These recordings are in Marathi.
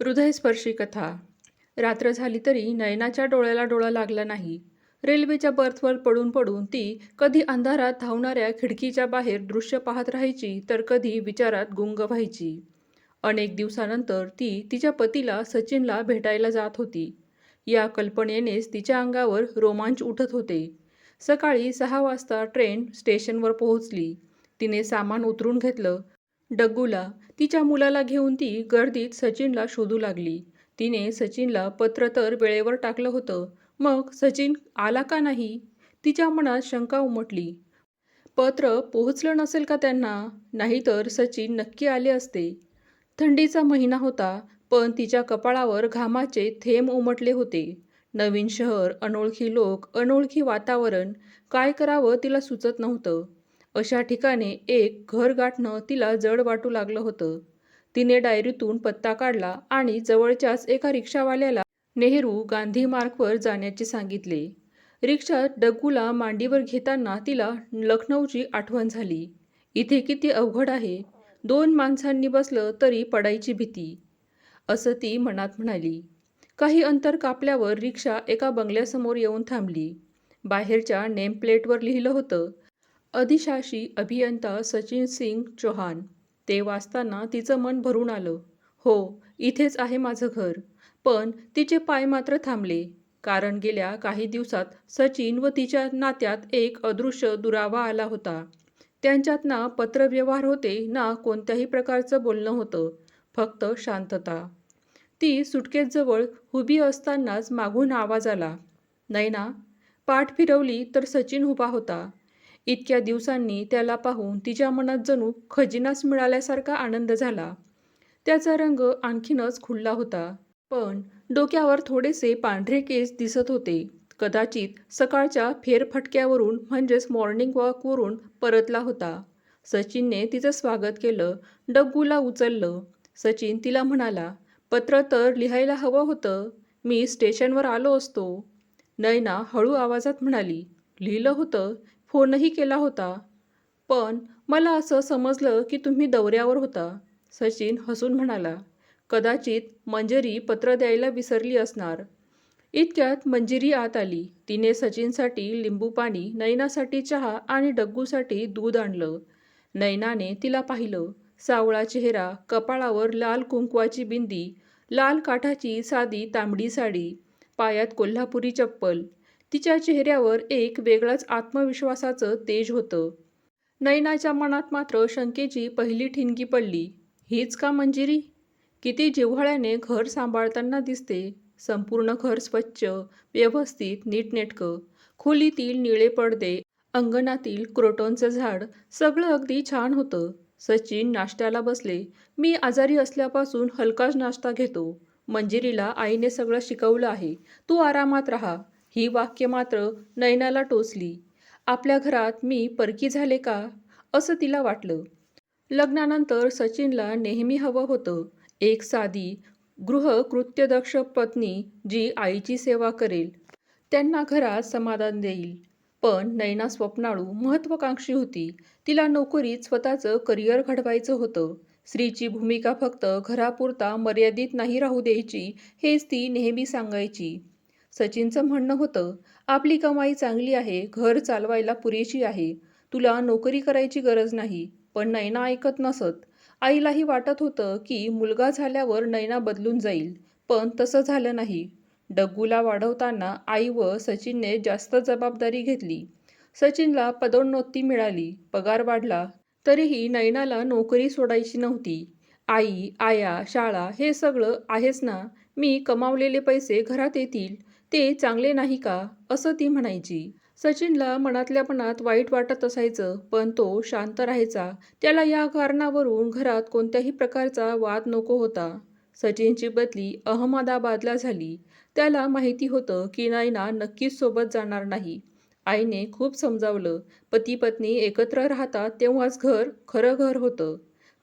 हृदयस्पर्शी कथा. रात्र झाली तरी नयनाच्या डोळ्याला डोळा लागला नाही. रेल्वेच्या बर्थवर पडून पडून ती कधी अंधारात धावणाऱ्या खिडकीच्या बाहेर दृश्य पाहत राहायची तर कधी विचारात गुंग व्हायची. अनेक दिवसानंतर ती तिच्या पतीला सचिनला भेटायला जात होती. या कल्पनेनेच तिच्या अंगावर रोमांच उठत होते. सकाळी सहा वाजता ट्रेन स्टेशनवर पोहोचली. तिने सामान उतरून घेतलं. डग्गूला तिच्या मुलाला घेऊन ती गर्दीत सचिनला शोधू लागली. तिने सचिनला पत्र तर वेळेवर टाकलं होतं. मग सचिन आला का नाही? तिच्या मनात शंका उमटली. पत्र पोहोचलं नसेल का त्यांना? नाहीतर सचिन नक्की आले असते. थंडीचा महिना होता पण तिच्या कपाळावर घामाचे थेंब उमटले होते. नवीन शहर अनोळखी लोक अनोळखी वातावरण काय करावं तिला सुचत नव्हतं. अशा ठिकाणी एक घर गाठणं तिला जड वाटू लागलं होतं. तिने डायरीतून पत्ता काढला आणि जवळच्याच एका रिक्षावाल्याला नेहरू गांधी मार्गवर जाण्याचे सांगितले. रिक्षा डग्गूला मांडीवर घेताना तिला लखनौची आठवण झाली. इथे किती अवघड आहे. दोन माणसांनी बसलं तरी पडायची भीती. असं ती मनात म्हणाली. काही अंतर कापल्यावर रिक्षा एका बंगल्यासमोर येऊन थांबली. बाहेरच्या नेमप्लेटवर लिहिलं होतं अधिशासी अभियंता सचिन सिंग चौहान. ते वाचताना तिचं मन भरून आलं. हो इथेच आहे माझं घर. पण तिचे पाय मात्र थांबले. कारण गेल्या काही दिवसात सचिन व तिच्या नात्यात एक अदृश्य दुरावा आला होता. त्यांच्यात ना पत्रव्यवहार होते ना कोणत्याही प्रकारचं बोलणं होतं. फक्त शांतता. ती सुटकेजवळ उभी असतानाच मागून आवाज आला. नैना पाठ फिरवली तर सचिन उभा होता. इतक्या दिवसांनी त्याला पाहून तिच्या मनात जणू खजिनाच मिळाल्यासारखा आनंद झाला. त्याचा रंग आणखीनच खुलला होता. पण डोक्यावर थोडेसे पांढरे केस दिसत होते. कदाचित सकाळच्या फेरफटक्यावरून म्हणजेच मॉर्निंग वॉकवरून परतला होता. सचिनने तिचं स्वागत केलं. डग्गूला उचललं. सचिन तिला म्हणाला पत्र तर लिहायला हवं होतं. मी स्टेशनवर आलो असतो. नयना हळू आवाजात म्हणाली लिहिलं होतं. फोनही केला होता. पण मला असं समजलं की तुम्ही दौऱ्यावर होता. सचिन हसून म्हणाला कदाचित मंजरी पत्र द्यायला विसरली असणार. इतक्यात मंजिरी आत आली. तिने सचिनसाठी लिंबू पाणी नैनासाठी चहा आणि डग्गूसाठी दूध आणलं. नैनाने तिला पाहिलं. सावळा चेहरा कपाळावर लाल कुंकवाची बिंदी लाल काठाची साधी तांबडी साडी पायात कोल्हापुरी चप्पल तिच्या चेहऱ्यावर एक वेगळाच आत्मविश्वासाचं तेज होतं. नयनाच्या मनात मात्र शंकेची पहिली ठिणगी पडली. हीच का मंजिरी? किती जिव्हाळ्याने घर सांभाळताना दिसते. संपूर्ण घर स्वच्छ व्यवस्थित नीटनेटकं. खोलीतील निळे पडदे अंगणातील क्रोटॉनचं झाड सगळं अगदी छान होतं. सचिन नाश्त्याला बसले. मी आजारी असल्यापासून हलकाच नाश्ता घेतो. मंजिरीला आईने सगळं शिकवलं आहे. तू आरामात राहा. ही वाक्य मात्र नयनाला टोचली. आपल्या घरात मी परकी झाले का? असं तिला वाटलं. लग्नानंतर सचिनला नेहमी हवं होतं. एक साधी गृहकृत्यदक्ष पत्नी जी आईची सेवा करेल त्यांना घरात समाधान देईल. पण नैना स्वप्नाळू महत्त्वाकांक्षी होती. तिला नोकरीत स्वतःचं करिअर घडवायचं होतं. स्त्रीची भूमिका फक्त घरापुरता मर्यादित नाही राहू द्यायची हेच ती नेहमी सांगायची. सचिनचं म्हणणं होतं आपली कमाई चांगली आहे घर चालवायला पुरेशी आहे. तुला नोकरी करायची गरज नाही पण नैना ऐकत नसत. आईलाही वाटत होतं की मुलगा झाल्यावर नैना बदलून जाईल पण तसं झालं नाही. डग्गूला वाढवताना आई व सचिनने जास्त जबाबदारी घेतली. सचिनला पदोन्नती मिळाली पगार वाढला तरीही नैनाला नोकरी सोडायची नव्हती. आई आया शाळा हे सगळं आहेच ना? मी कमावलेले पैसे घरात येतील ते चांगले नाही का? असं ती म्हणायची. सचिनला मनातल्या मनात वाईट वाटत असायचं पण तो शांत राहायचा. त्याला या कारणावरून घरात कोणत्याही प्रकारचा वाद नको होता. सचिनची बदली अहमदाबादला झाली. त्याला माहिती होतं की नैना नक्कीच सोबत जाणार नाही. आईने खूप समजावलं. पती पत्नी एकत्र राहतात तेव्हाच घर खरं घर होतं.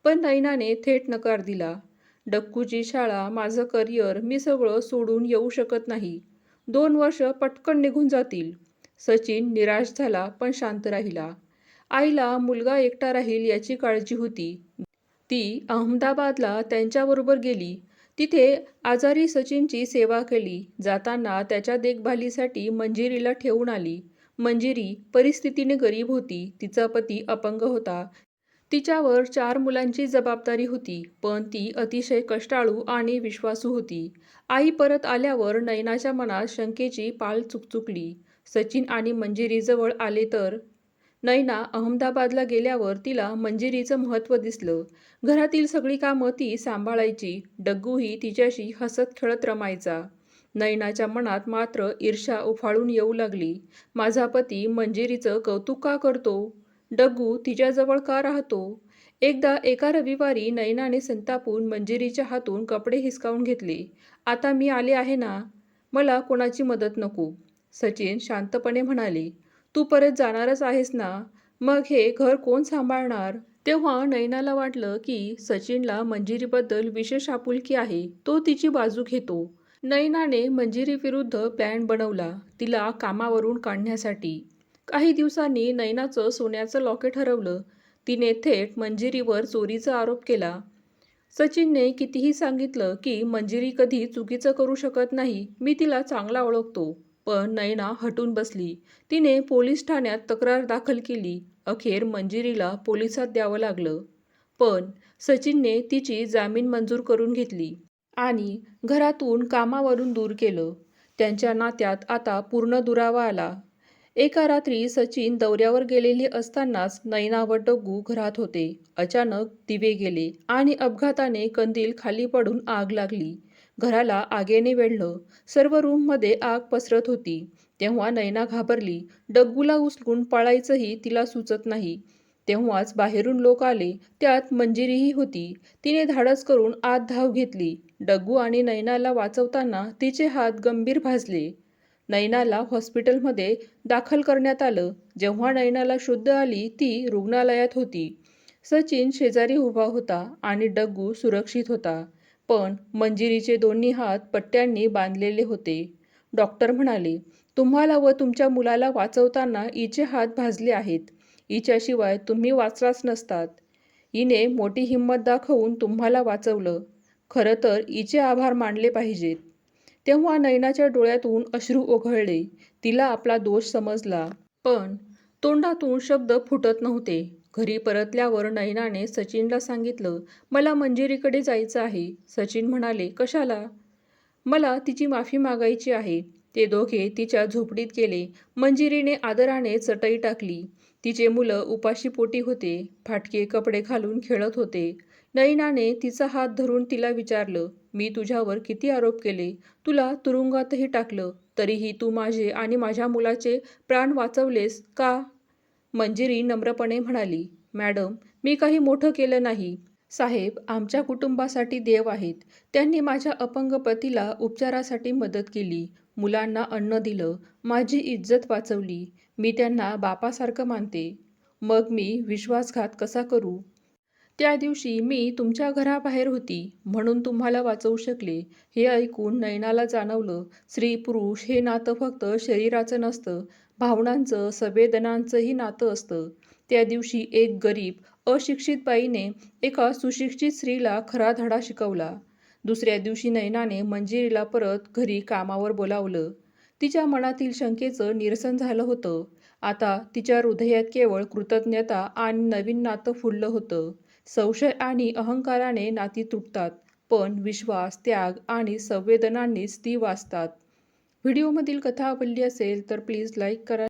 पण नैनाने थेट नकार दिला. डक्कूची शाळा माझं करिअर मी सगळं सोडून येऊ शकत नाही. दोन वर्ष पटकन निघून जातील. सचिन निराश झाला पण शांत राहिला. आईला मुलगा एकटा राहील याची काळजी होती. ती अहमदाबादला त्यांच्याबरोबर गेली. तिथे आजारी सचिनची सेवा केली. जाताना त्याच्या देखभालीसाठी मंजिरीला ठेवून आली. मंजिरी परिस्थितीने गरीब होती. तिचा पती अपंग होता. तिच्यावर चार मुलांची जबाबदारी होती पण ती अतिशय कष्टाळू आणि विश्वासू होती. आई परत आल्यावर नयनाच्या मनात शंकेची पाल चुकचुकली. सचिन आणि मंजिरीजवळ आले तर? नैना अहमदाबादला गेल्यावर तिला मंजिरीचं महत्त्व दिसलं. घरातील सगळी कामं ती सांभाळायची. डग्गूही तिच्याशी हसत खेळत रमायचा. नयनाच्या मनात मात्र ईर्ष्या उफाळून येऊ लागली. माझा पती मंजिरीचं कौतुक का करतो? डग्गू तिच्याजवळ का राहतो? एकदा एका रविवारी नयनाने संतापून मंजिरीच्या हातून कपडे हिसकावून घेतले. आता मी आले आहे ना? मला कोणाची मदत नको? सचिन शांतपणे म्हणाले. तू परत जाणारच आहेस ना? मग हे घर कोण सांभाळणार? तेव्हा नयनाला वाटलं की सचिनला मंजिरीबद्दल विशेष आपुलकी आहे. तो तिची बाजू घेतो. नयनाने मंजिरीविरुद्ध प्लॅन बनवला तिला कामावरून काढण्यासाठी. काही दिवसांनी नैनाचं सोन्याचं लॉकेट हरवलं. तिने थेट मंजिरीवर चोरीचा आरोप केला. सचिनने कितीही सांगितलं की मंजिरी कधी चुकीचं करू शकत नाही मी तिला चांगला ओळखतो. पण नैना हटून बसली. तिने पोलीस ठाण्यात तक्रार दाखल केली. अखेर मंजिरीला पोलिसात द्यावं लागलं. पण सचिनने तिची जामीन मंजूर करून घेतली आणि घरातून कामावरून दूर केलं. त्यांच्या नात्यात आता पूर्ण दुरावा आला. एका रात्री सचिन दौऱ्यावर गेलेले असतानाच नैना व डग्गू घरात होते. अचानक दिवे गेले आणि अपघाताने कंदील खाली पडून आग लागली. घराला आगेने वेढलं. सर्व रूममध्ये आग पसरत होती. तेव्हा नैना घाबरली. डग्गूला उचलून पळायचंही तिला सुचत नाही. तेव्हाच बाहेरून लोक आले. त्यात मंजिरीही होती. तिने धाडस करून आत धाव घेतली. डग्गू आणि नैनाला वाचवताना तिचे हात गंभीर भाजले. नैनाला हॉस्पिटलमध्ये दाखल करण्यात आलं. जेव्हा नैनाला शुद्ध आली ती रुग्णालयात होती. सचिन शेजारी उभा होता आणि डग्गू सुरक्षित होता. पण मंजिरीचे दोन्ही हात पट्ट्यांनी बांधलेले होते. डॉक्टर म्हणाले तुम्हाला व तुमच्या मुलाला वाचवताना इचे हात भाजले आहेत. इच्याशिवाय तुम्ही वाचलाच नसतात. इने मोठी हिंमत दाखवून तुम्हाला वाचवलं. खरं तर इचे आभार मानले पाहिजेत. तेव्हा नयनाच्या डोळ्यातून अश्रू ओघळले. तिला आपला दोष समजला. पण तोंडातून शब्द फुटत नव्हते. घरी परतल्यावर नयनाने सचिनला सांगितलं मला मंजिरीकडे जायचं आहे. सचिन म्हणाले कशाला? मला तिची माफी मागायची आहे. ते दोघे तिच्या झोपडीत गेले. मंजिरीने आदराने चटई टाकली. तिचे मुलं उपाशी पोटी होते. फाटके कपडे घालून खेळत होते. नयनाने तिचा हात धरून तिला विचारलं मी तुझ्यावर किती आरोप केले? तुला तुरुंगातही टाकलं. तरीही तू माझे आणि माझ्या मुलाचे प्राण वाचवलेस का? मंजिरी नम्रपणे म्हणाली मॅडम मी काही मोठं केलं नाही. साहेब आमच्या कुटुंबासाठी देव आहेत. त्यांनी माझ्या अपंग पतीला उपचारासाठी मदत केली. मुलांना अन्न दिलं. माझी इज्जत वाचवली. मी त्यांना बापासारखं मानते. मग मी विश्वासघात कसा करू? त्या दिवशी मी तुमच्या घराबाहेर होती म्हणून तुम्हाला वाचवू शकले. हे ऐकून नयनाला जाणवलं स्त्री पुरुष हे नातं फक्त शरीराचं नसतं भावनांचं संवेदनांचंही नातं असतं. त्या दिवशी एक गरीब अशिक्षित बाईने एका सुशिक्षित स्त्रीला खरा धडा शिकवला. दुसऱ्या दिवशी नयनाने मंजिरीला परत घरी कामावर बोलावलं. तिच्या मनातील शंकेचं निरसन झालं होतं. आता तिच्या हृदयात केवळ कृतज्ञता आणि नवीन नातं फुललं होतं. संशय आणि अहंकाराने नाती तुटतात पण विश्वास त्याग आणि संवेदनांनीच ती वाचतात. व्हिडिओमधील कथा आवडली असेल तर प्लीज लाईक करा.